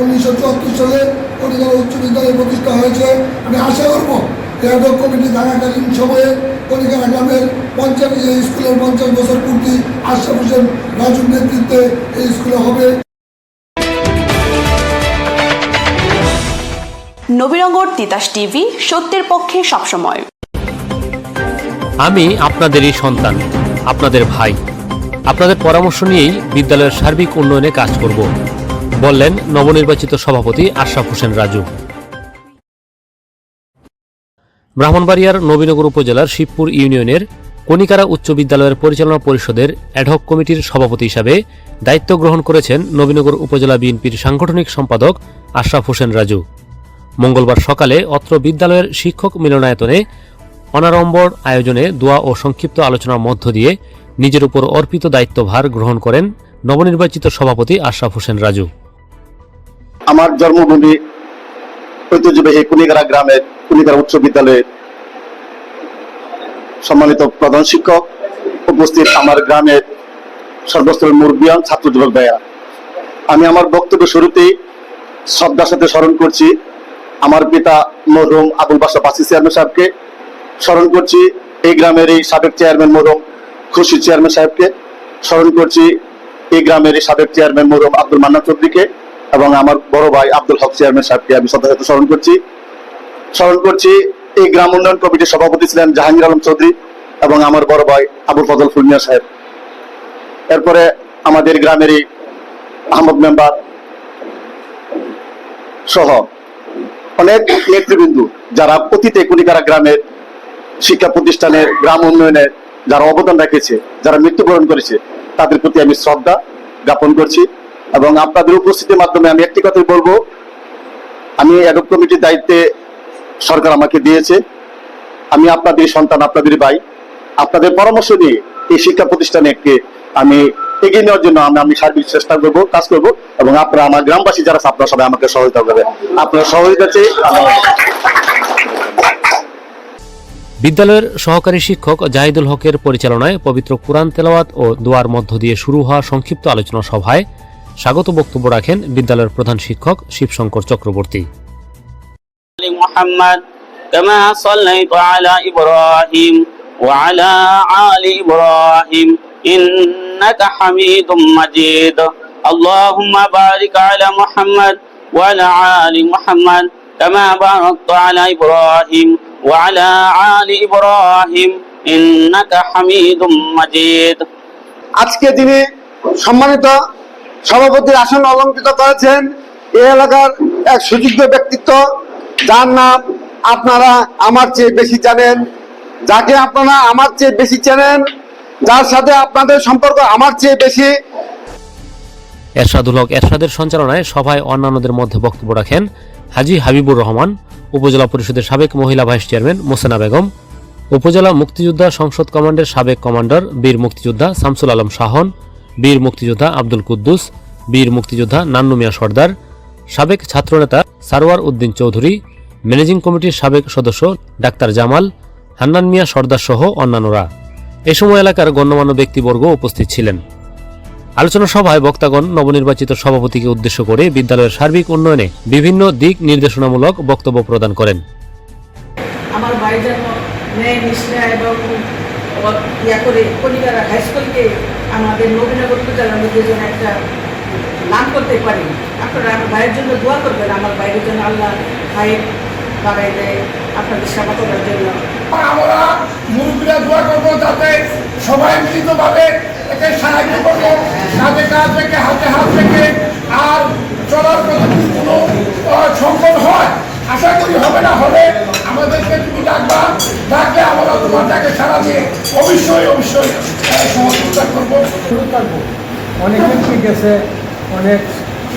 উনিশশো চুয়াত্তর সালে কলিকাতা উচ্চ বিদ্যালয় প্রতিষ্ঠা হয়েছে। আমি আশা করব এডক কমিটি থাকাকালীন সময়ে কলিকাতা গ্রামের পঞ্চাশ এই স্কুলের পঞ্চাশ বছর পূর্তি আশরাফ হোসেন রাজুর নেতৃত্বে এই স্কুলে হবে। নবীনগর তিতাস টিভি সত্যের পক্ষে সবসময়। আমি আপনাদেরই সন্তান আপনাদের ভাই। আপনাদের পরামর্শ নিয়েই বিদ্যালয়ের সার্বিক উন্নয়নে কাজ করব। বললেন নবনির্বাচিত সভাপতি আশরাফ হোসেন রাজু। ব্রাহ্মণবাড়িয়ার নবীনগর উপজেলার শিবপুর ইউনিয়নের কনিকারা উচ্চ বিদ্যালয়ের পরিচালনা পরিষদের অ্যাডহক কমিটির সভাপতি হিসাবে দায়িত্ব গ্রহণ করেছেন নবীনগর উপজেলা বিএনপির সাংগঠনিক সম্পাদক আশরাফ হোসেন রাজু। মঙ্গলবার সকালে অত্র বিদ্যালয়ের শিক্ষক মিলনায়তনে অনারম্বর আয়োজনে দোয়া ও সংক্ষিপ্ত আলোচনার মধ্য দিয়ে নিজের উপর অর্পিত দায়িত্বভার গ্রহণ করেন নবনির্বাচিত সভাপতি আশরাফ হোসেন রাজু। আমার জন্মভূমি ঐতিহ্যবাহী কুনিগারা গ্রামের কুনিগারা উচ্চ বিদ্যালয়ের সম্মানিত প্রধান শিক্ষক উপস্থিত আমার গ্রামের সর্বস্তরের মুরব্বিয়ান ছাত্র যুবক ভাইয়া। আমি আমার বক্তব্য শুরুতেই শ্রদ্ধার সাথে স্মরণ করছি। আমার পিতা মরহুম আবুল বাসা বাসি চেয়ারম্যান সাহেবকে স্মরণ করছি। এই গ্রামের এই সাবেক চেয়ারম্যান মরহুম খুশি চেয়ারম্যান সাহেবকে স্মরণ করছি। এই গ্রামের এই সাবেক চেয়ারম্যান মরহুম আব্দুল মান্না চৌধুরীকে এবং আমার বড় ভাই আব্দুল হক চেয়ারম্যান সাহেবকে আমি সাথে স্মরণ করছি। স্মরণ করছি, এই গ্রাম উন্নয়ন কমিটির সভাপতি ছিলেন জাহাঙ্গীর আলম চৌধুরী এবং আমার বড় ভাই আবুল ফজল ফুলমিয়া সাহেব। এরপরে আমাদের গ্রামেরই আহমদ মেম্বার সহ অনেক নেতৃবৃন্দু যারা অতীতে কুড়িকারা গ্রামের শিক্ষা প্রতিষ্ঠানের গ্রাম উন্নয়নের যারা অবদান রেখেছে, যারা মৃত্যুবরণ করেছে, তাদের প্রতি আমি শ্রদ্ধা জ্ঞাপন করছি। এবং আপনাদের উপস্থিতির মাধ্যমে আমি একটি কথাই বলব। আমি এডব কমিটির দায়িত্বে সরকার আমাকে দিয়েছে। আমি আপনাদের সন্তান, আপনাদের ভাই, আপনাদের পরামর্শ নিয়ে এই শিক্ষা প্রতিষ্ঠানকে আমি এগিয়ে নেওয়ার জন্য আমি আমি সার্বিক চেষ্টা করব, কাজ করব এবং আপনারা আমার গ্রামবাসী যারা আপনারা সবাই আমাকে সহযোগিতা করবেন। আপনার সহযোগিতা চেয়ে বিদ্যালয়ের সহকারী শিক্ষক জাহিদুল হকের পরিচালনায় পবিত্র কুরআন তেলাওয়াত ও দোয়ার মধ্য দিয়ে শুরু হওয়া সংক্ষিপ্ত আলোচনা সভায় স্বাগত বক্তব্য রাখেন বিদ্যালয়ের প্রধান শিক্ষক শিবশঙ্কর চক্রবর্তী آل محمد كما صليت على إبراهيم وعلى آل إبراهيم إنك حميد مجيد اللهم بارك على محمد وعلى آل محمد كما باركت على إبراهيم وعلى آل إبراهيم إنك حميد مجيد আজকে তিনি সম্মানিত সভাপতির আসন অলঙ্কৃত করেছেন। এই এলাকার এক সুযোগ্য ব্যক্তিত্ব, যার নাম আপনারা আমার চেয়ে বেশি জানেন যাকে আপনারা আমার চেয়ে বেশি চেনেন, যার সাথে আপনাদের সম্পর্ক আমার চেয়ে বেশি। এরশাদুল হক এরশাদের সঞ্চালনায় সভায় অন্যান্যদের মধ্যে বক্তব্য রাখেন হাজি হাবিবুর রহমান, উপজেলা পরিষদের সাবেক মহিলা ভাইস চেয়ারম্যান মোসেনা বেগম, উপজেলা মুক্তিযোদ্ধা সংসদ কমান্ডের সাবেক কমান্ডার বীর মুক্তিযোদ্ধা শামসুল আলম শাহন বীর মুক্তিযোদ্ধা আব্দুল কুদ্দুস, বীর মুক্তিযোদ্ধা নান্নু মিয়া সর্দার, সাবেক ছাত্রনেতা সারোয়ার উদ্দিন চৌধুরী, ম্যানেজিং কমিটির সাবেক সদস্য ডাক্তার জামাল, হান্নান মিয়া সর্দার সহ অন্যান্যরা। এ সময় এলাকার গণ্যমান্য ব্যক্তিবর্গ উপস্থিত ছিলেন। আলোচনা সভায় বক্তাগণ নবনির্বাচিত সভাপতিকে উদ্দেশ্য করে বিদ্যালয়ের সার্বিক উন্নয়নে বিভিন্ন দিক নির্দেশনামূলক বক্তব্য প্রদান করেন। আমার ভাই যেন ন্যায় নিষ্ঠা এবং ইয়া করে কলিকারা হাই স্কুলকে আমাদের নবীনগর উপজেলার মধ্যে যেন একটা নাম করতে পারি। আপনারা আমার ভাইয়ের জন্য দোয়া করবেন, আমার ভাইয়ের জন্য আল্লাহ ভাইয়ের বাড়াই দেয়, আপনাদের সেবা করার জন্য। আমরা মুরব্বীরা দোয়া করব যাতে সবাই মিলিতভাবে একে সাহায্য করব কাঁধে কাঁধ থেকে হাতে হাত থেকে আর চলার কোনো সংকট হয়। আশা করি হবে না হলে আমাদেরকে তুমি ডাকবা ডাকলে আমরা তোমার ডাকে সারা দিয়ে অবশ্যই অবশ্যই সহযোগিতা করব। থাকব অনেক ঠিক গেছে অনেক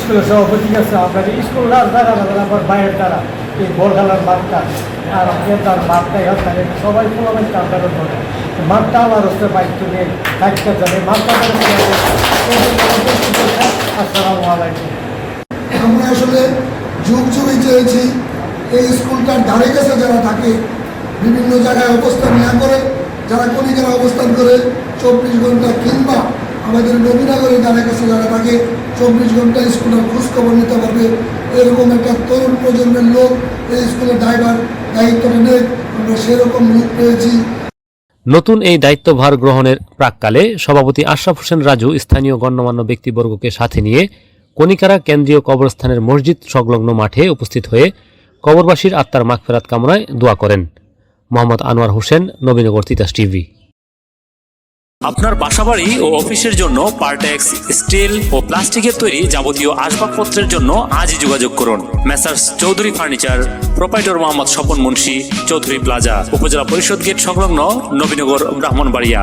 স্কুলের সভাপতি গেছে আপনার স্কুল দ্বারা আবার বাইরের দ্বারা এই বল খেলার মাঠটা আর আপনার তার মাঠটা এখান থাকে সবাই টুর্নামেন্ট আপনারা করে মাঠটা আমার হচ্ছে বাইক তুমি থাকতে যাবে মাঠটা আসসালামু আলাইকুম। আমরা আসলে যুগ যুগে চেয়েছি এই স্কুলটার ধারে কাছে যারা থাকে, বিভিন্ন জায়গায় অবস্থান না করে, যারা কলিকারা অবস্থান করে, চব্বিশ ঘণ্টা কিংবা আমাদের নবীনগরের ধারে কাছে যারা থাকে, চব্বিশ ঘণ্টা স্কুলের খোঁজখবর নিতে পারবে। এরকম একটা তরুণ প্রজন্মের লোক এই স্কুলের ড্রাইভার দায়িত্বটা নেই আমরা সেরকম লোক পেয়েছি। নতুন এই দায়িত্বভার গ্রহণের প্রাককালে সভাপতি আশরাফ হোসেন রাজু স্থানীয় গণ্যমান্য ব্যক্তিবর্গকে সাথে নিয়ে কনিকারা কেন্দ্রীয় কবরস্থানের মসজিদ সংলগ্ন মাঠে উপস্থিত হয়ে কবরবাসীর আত্মার মাগফেরাত কামনায় দোয়া করেন। মোহাম্মদ আনোয়ার হোসেন, নবীনগর তিতাস টিভি। আপনার বাসাবাড়ি ও অফিসের জন্য পার্টেক্স, স্টিল ও প্লাস্টিকের তৈরি যাবতীয় আসবাবপত্রের জন্য আজই যোগাযোগ করুন। Messrs Chowdhury furniture, proprietor Mohammad Swapan Munshi, Chowdhury plaza, উপজেলা পরিষদ গেট সংলগ্ন Nabinagar Brahmanbaria.